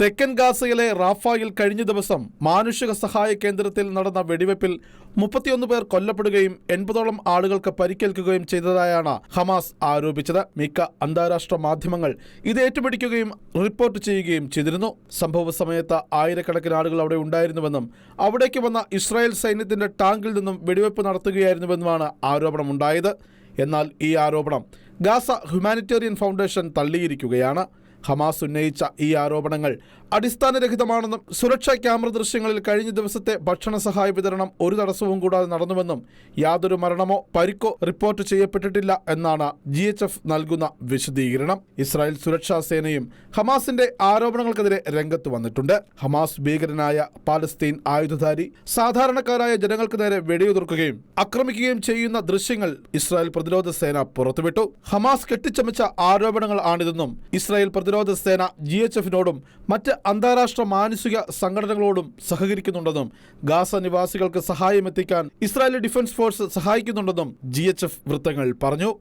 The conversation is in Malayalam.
തെക്കൻ ഗാസയിലെ റാഫായിൽ കഴിഞ്ഞ ദിവസം മാനുഷിക സഹായ കേന്ദ്രത്തിൽ നടന്ന വെടിവെപ്പിൽ മുപ്പത്തിയൊന്ന് പേർ കൊല്ലപ്പെടുകയും എൺപതോളം ആളുകൾക്ക് പരിക്കേൽക്കുകയും ചെയ്തതായാണ് ഹമാസ് ആരോപിച്ചത്. മിക്ക അന്താരാഷ്ട്ര മാധ്യമങ്ങൾ ഇത് ഏറ്റുപിടിക്കുകയും റിപ്പോർട്ട് ചെയ്യുകയും ചെയ്തിരുന്നു. സംഭവ സമയത്ത് ആയിരക്കണക്കിന് ആളുകൾ അവിടെ ഉണ്ടായിരുന്നുവെന്നും അവിടേക്ക് വന്ന ഇസ്രായേൽ സൈന്യത്തിന്റെ ടാങ്കിൽ നിന്നും വെടിവെപ്പ് നടത്തുകയായിരുന്നുവെന്നുമാണ് ആരോപണമുണ്ടായത്. എന്നാൽ ഈ ആരോപണം ഗാസ ഹ്യൂമാനിറ്റേറിയൻ ഫൗണ്ടേഷൻ തള്ളിയിരിക്കുകയാണ്. ഹമാസ് ഉന്നയിച്ച ഈ ആരോപണങ്ങൾ അടിസ്ഥാനരഹിതമാണെന്നും സുരക്ഷാ ക്യാമറ ദൃശ്യങ്ങളിൽ കഴിഞ്ഞ ദിവസത്തെ ഭക്ഷണ സഹായ വിതരണം ഒരു തടസ്സവും കൂടാതെ നടന്നുവെന്നും യാതൊരു മരണമോ പരിക്കോ റിപ്പോർട്ട് ചെയ്യപ്പെട്ടിട്ടില്ല എന്നാണ് ജി നൽകുന്ന വിശദീകരണം. ഇസ്രായേൽ സുരക്ഷാ സേനയും ഹമാസിന്റെ ആരോപണങ്ങൾക്കെതിരെ രംഗത്ത് വന്നിട്ടുണ്ട്. ഹമാസ് ഭീകരനായ പാലസ്തീൻ ആയുധധാരി സാധാരണക്കാരായ ജനങ്ങൾക്ക് നേരെ വെടിയുതിർക്കുകയും ആക്രമിക്കുകയും ചെയ്യുന്ന ദൃശ്യങ്ങൾ ഇസ്രായേൽ പ്രതിരോധ സേന പുറത്തുവിട്ടു. ഹമാസ് കെട്ടിച്ചമച്ച ആരോപണങ്ങൾ ആണിതെന്നും ഇസ്രായേൽ പ്രതിരോധ സേന ജി എച്ച് എഫിനോടും മറ്റ് അന്താരാഷ്ട്ര മാനുഷിക സംഘടനകളോടും സഹകരിക്കുന്നുണ്ടെന്നും ഗാസ നിവാസികൾക്ക് സഹായം എത്തിക്കാൻ ഇസ്രായേലി ഡിഫൻസ് ഫോഴ്സ് സഹായിക്കുന്നുണ്ടെന്നും ജി എച്ച് എഫ് വൃത്തങ്ങൾ പറഞ്ഞു.